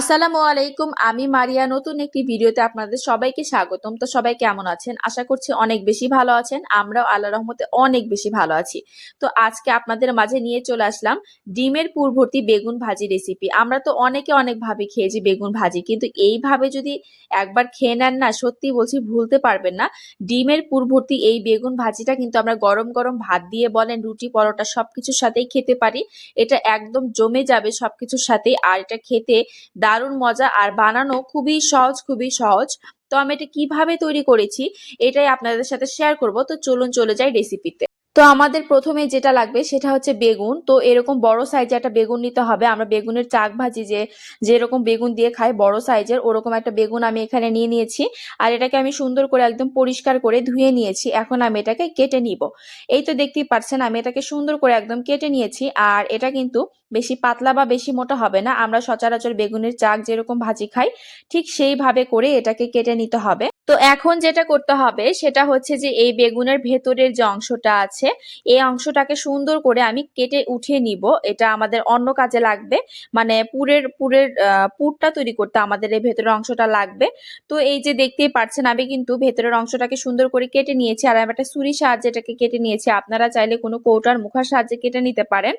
আসসালামু আলাইকুম, আমি মারিয়া। নতুন একটি ভিডিওতে আপনাদের সবাইকে স্বাগতম। তো সবাই কেমন আছেন? আশা করছি অনেক বেশি ভালো আছেন। আমরাও আল্লাহ রহমতে অনেক বেশি ভালো আছি। তো আজকে আপনাদের মাঝে নিয়ে চলে আসলাম ডিমের পুরভর্তি বেগুন ভাজি রেসিপি আমরা তো অনেকে অনেকভাবে খেয়েছি বেগুন ভাজি, কিন্তু এইভাবে যদি একবার খেয়ে নেন না, সত্যি বলছি ভুলতে পারবেন না। ডিমের পুরভর্তি এই বেগুন ভাজিটা কিন্তু আমরা গরম গরম ভাত দিয়ে বলেন, রুটি, পরোটা সবকিছুর সাথেই খেতে পারি। এটা একদম জমে যাবে সবকিছুর সাথেই। আর এটা খেতে দারুণ মজা আর বানানো খুবই সহজ খুবই সহজ। তো আমি এটা কীভাবে তৈরি করেছি, এটাই আপনাদের সাথে শেয়ার করব। তো চলুন চলে যাই রেসিপিতে তো আমাদের প্রথমে যেটা লাগবে সেটা হচ্ছে বেগুন। তো এরকম বড় সাইজে একটা বেগুন নিতে হবে। আমরা বেগুনের চাক ভাজি যে, যেরকম বেগুন দিয়ে খাই, বড় সাইজের ওরকম একটা বেগুন আমি এখানে নিয়ে নিয়েছি। আর এটাকে আমি সুন্দর করে একদম পরিষ্কার করে ধুয়ে নিয়েছি। এখন আমি এটাকে কেটে নিব। এই তো দেখতেই পাচ্ছেন আমি এটাকে সুন্দর করে একদম কেটে নিয়েছি। আর এটা কিন্তু বেশি পাতলা বা বেশি মোটা হবে না। আমরা সচরাচর বেগুনের চাক যেরকম ভাজি খাই, ঠিক সেইভাবে করে এটাকে কেটে নিতে হবে। তো এখন যেটা করতে হবে, সেটা হচ্ছে যে, এই বেগুনের ভেতরের যে অংশটা আছে এই অংশটাকে সুন্দর করে আমি কেটে উঠিয়ে নিব। এটা আমাদের অন্য কাজে লাগবে। মানে পুরের পুরের পুরটা তৈরি করতে আমাদের এই ভেতরের অংশটা লাগবে। তো এই যে দেখতেই পাচ্ছেন আমি কিন্তু ভেতরের অংশটাকে সুন্দর করে কেটে নিয়েছি। আর আমি একটা ছুরি সাহায্যে এটাকে কেটে নিয়েছি। আপনারা চাইলে কোনো কৌটার মুখার সাহায্যে কেটে নিতে পারেন।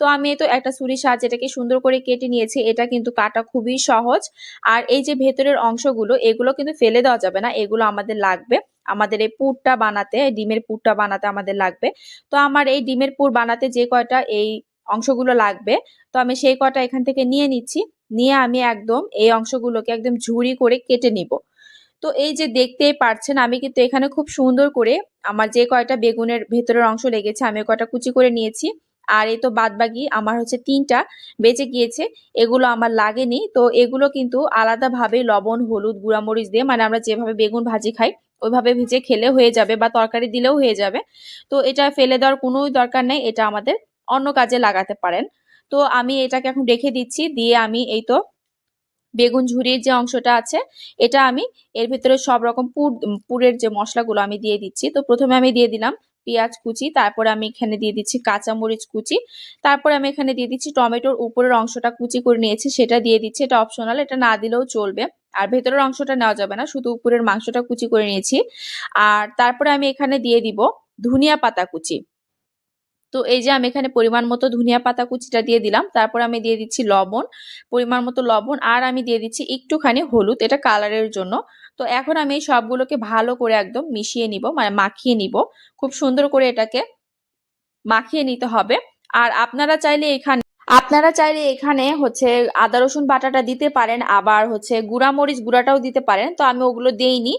তো আমি তো একটা ছুরির সাহায্যে এটাকে সুন্দর করে কেটে নিয়েছি। এটা কিন্তু কাটা খুবই সহজ। আর এই যে ভেতরের অংশগুলো, এগুলো কিন্তু ফেলে দেওয়া যাবে না। এগুলো আমাদের লাগবে। আমাদের এই পুরটা বানাতে ডিমের পুরটা বানাতে আমাদের লাগবে। তো আমার এই ডিমের পুর বানাতে যে কয়টা এই অংশগুলো লাগবে, তো আমি সেই কয়টা এখান থেকে নিয়ে নিচ্ছি। নিয়ে আমি একদম এই অংশগুলোকে একদম ঝুড়ি করে কেটে নিব। তো এই যে দেখতেই পারছেন, আমি কিন্তু এখানে খুব সুন্দর করে আমার যে কয়টা বেগুনের ভেতরের অংশ লেগেছে, আমি কয়টা কুচি করে নিয়েছি। আর এই তো বাদ বাকি আমার হচ্ছে তিনটা বেঁচে গিয়েছে, এগুলো আমার লাগেনি। তো এগুলো কিন্তু আলাদাভাবে লবণ, হলুদ, গুঁড়ামরিচ দিয়ে মানে আমরা যেভাবে বেগুন ভাজি খাই ওইভাবে ভেজে খেলে হয়ে যাবে বা তরকারি দিলেও হয়ে যাবে। তো এটা ফেলে দেওয়ার কোনো দরকার নেই, এটা আমাদের অন্য কাজে লাগাতে পারেন। তো আমি এটাকে এখন রেখে দিচ্ছি, দিয়ে আমি এই তো বেগুন ঝুরির যে অংশটা আছে, এটা আমি এর ভিতরে সব রকম পুর, পুরের যে মশলাগুলো আমি দিয়ে দিচ্ছি। তো প্রথমে আমি দিয়ে দিলাম পেঁয়াজ কুচি, তারপরে আমি এখানে দিয়ে দিচ্ছি কাঁচামরিচ কুচি, তারপরে আমি এখানে দিয়ে দিচ্ছি টমেটোর উপরের অংশটা কুচি করে নিয়েছি, সেটা দিয়ে দিচ্ছি, এটা অপশনাল এটা না দিলেও চলবে। আর ভেতরের অংশটা নেওয়া যাবে না, শুধু উপরের মাংসটা কুচি করে নিয়েছি। আর তারপরে আমি এখানে দিয়ে দিব ধনিয়া পাতা কুচি। তো এই যে আমি এখানে পরিমাণ মতো ধনিয়া পাতা কুচিটা দিয়ে দিলাম, তারপর আমি দিয়ে দিচ্ছি লবণ, পরিমাণ মতো লবণ, আর আমি দিয়ে দিচ্ছি একটুখানি হলুদ, এটা কালারের জন্য। তো এখন আমি এই সবগুলোকে ভালো করে একদম মিশিয়ে নিব মানে মাখিয়ে নিব। খুব সুন্দর করে এটাকে মাখিয়ে নিতে হবে। আর আপনারা চাইলে এখানে আপনারা চাইলে এখানে হচ্ছে আদা, রসুন বাটাটা দিতে পারেন, আবার হচ্ছে গুঁড়া মরিচ গুঁড়াটাও দিতে পারেন। তো আমি ওগুলো দেইনি।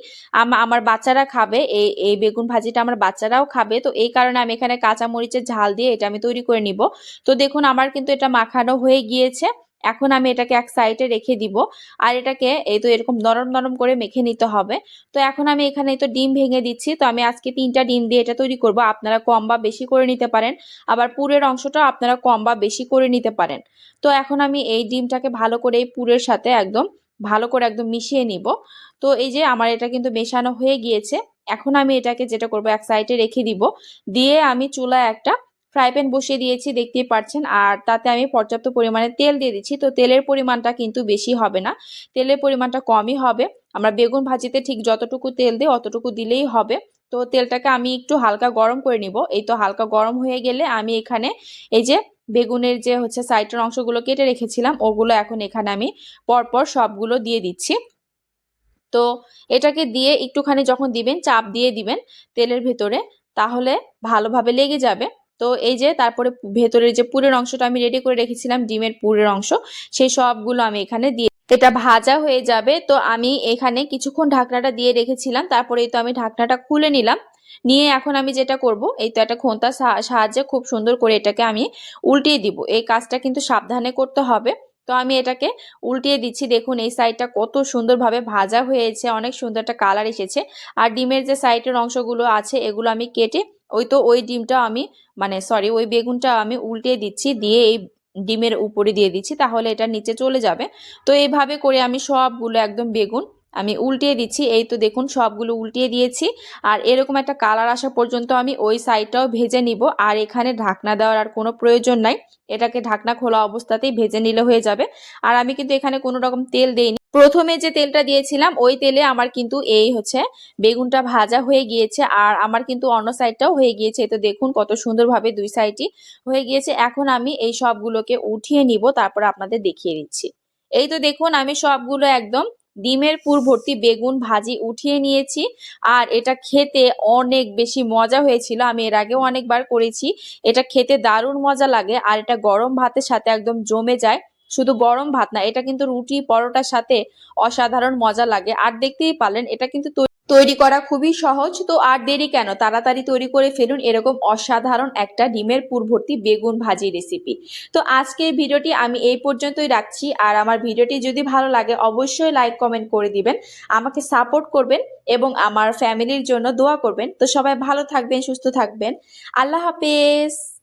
আমার বাচ্চারা খাবে এই এই বেগুন ভাজিটা আমার বাচ্চারাও খাবে। তো এই কারণে আমি এখানে কাঁচা মরিচের ঝাল দিয়ে এটা আমি তৈরি করে নিব। তো দেখুন, আমার কিন্তু এটা মাখানো হয়ে গিয়েছে। এখন আমি এটাকে এক সাইডে রেখে দিব। আর এটাকে এই তো এরকম নরম নরম করে মেখে নিতে হবে। তো এখন আমি এখানে তো ডিম ভেঙে দিচ্ছি। তো আমি আজকে তিনটা ডিম দিয়ে এটা তৈরি করব। আপনারা কম বা বেশি করে নিতে পারেন। আবার পুরের অংশটা আপনারা কম বা বেশি করে নিতে পারেন। তো এখন আমি এই ডিমটাকে ভালো করে এই পুরের সাথে একদম ভালো করে একদম মিশিয়ে নিব। তো এই যে আমার এটা কিন্তু মেশানো হয়ে গিয়েছে। এখন আমি এটাকে যেটা করব, এক সাইডে রেখে দিব। দিয়ে আমি চুলায় একটা ফ্রাই প্যান বসিয়ে দিয়েছি, দেখতেই পাচ্ছেন আর তাতে আমি পর্যাপ্ত পরিমাণে তেল দিয়ে দিচ্ছি। তো তেলের পরিমাণটা কিন্তু বেশি হবে না। তেলের পরিমাণটা কমই হবে। আমরা বেগুন ভাজিতে ঠিক যতটুকু তেল দিই, অতটুকু দিলেই হবে। তো তেলটাকে আমি একটু হালকা গরম করে নিব। এই তো হালকা গরম হয়ে গেলে আমি এখানে এই যে বেগুনের যে হচ্ছে সাইডের অংশগুলো কেটে রেখেছিলাম, ওগুলো এখন এখানে আমি পরপর সবগুলো দিয়ে দিচ্ছি। তো এটাকে দিয়ে একটুখানি যখন দিবেন, চাপ দিয়ে দিবেন তেলের ভেতরে, তাহলে ভালোভাবে লেগে যাবে। তো এই যে তারপরে ভেতরের যে পুরের অংশটা আমি রেডি করে রেখেছিলাম, ডিমের পুরের অংশ, সেই সবগুলো আমি এখানে দিয়ে এটা ভাজা হয়ে যাবে। তো আমি এখানে কিছুক্ষণ ঢাকনাটা দিয়ে রেখেছিলাম, তারপরে তো আমি ঢাকনাটা খুলে নিলাম। নিয়ে এখন আমি যেটা করব, এই তো একটা খোঁতার সাহায্যে খুব সুন্দর করে এটাকে আমি উল্টিয়ে দিব। এই কাজটা কিন্তু সাবধানে করতে হবে। তো আমি এটাকে উল্টিয়ে দিচ্ছি। দেখুন, এই সাইডটা কত সুন্দরভাবে ভাজা হয়েছে, অনেক সুন্দর একটা কালার এসেছে। আর ডিমের যে সাইডের অংশগুলো আছে, এগুলো আমি কেটে ওই তো ওই ডিমটা আমি মানে সরি ওই বেগুনটা আমি উল্টে দিচ্ছি, দিয়ে এই ডিমের উপরে দিয়ে দিচ্ছি, তাহলে এটা নিচে চলে যাবে। তো এইভাবে করে আমি সবগুলো একদম বেগুন আমি উল্টিয়ে দিচ্ছি, এই তো দেখুন সবগুলো উল্টিয়ে দিয়েছি। আর এরকম একটা কালার আসা পর্যন্ত আমি ওই সাইডটাও ভেজে নিব। আর এখানে ঢাকনা দেওয়ার আর কোনো প্রয়োজন নাই। এটাকে ঢাকনা খোলা অবস্থাতেই ভেজে নিলে হয়ে যাবে। আর আমি কিন্তু এখানে কোনো রকম তেল দেইনি। প্রথমে যে তেলটা দিয়েছিলাম, ওই তেলে আমার কিন্তু এই হচ্ছে বেগুনটা ভাজা হয়ে গিয়েছে। আর আমার কিন্তু অন্য সাইডটাও হয়ে গিয়েছে। এই তো দেখুন কত সুন্দরভাবে দুই সাইডই হয়ে গিয়েছে। এখন আমি এই সবগুলোকে উঠিয়ে নিব, তারপর আপনাদের দেখিয়ে দিচ্ছি। এই তো দেখুন আমি সবগুলো একদম ডিমের পুর ভর্তি বেগুন ভাজি উঠিয়ে নিয়েছি। আর এটা খেতে অনেক বেশি মজা হয়েছিল। আমি এর আগেও অনেকবার করেছি। এটা খেতে দারুণ মজা লাগে। আর এটা গরম ভাতের সাথে একদম জমে যায়। শুধু গরম ভাত না, এটা কিন্তু রুটি, পরোটার সাথে অসাধারণ মজা লাগে। আর দেখতেই পারলেন, এটা কিন্তু তৈরি করা খুবই সহজ। তো আর দেরি কেন? তাড়াতাড়ি তৈরি করে ফেলুন এরকম অসাধারণ একটা ডিমের পুর বেগুন ভাজি রেসিপি তো আজকের ভিডিওটি আমি এই পর্যন্তই রাখছি। আর আমার ভিডিওটি যদি ভালো লাগে, অবশ্যই লাইক কমেন্ট করে দিবেন। আমাকে সাপোর্ট করবেন এবং আমার ফ্যামিলির জন্য দোয়া করবেন। তো সবাই ভালো থাকবেন, সুস্থ থাকবেন। আল্লাহ হাফেজ!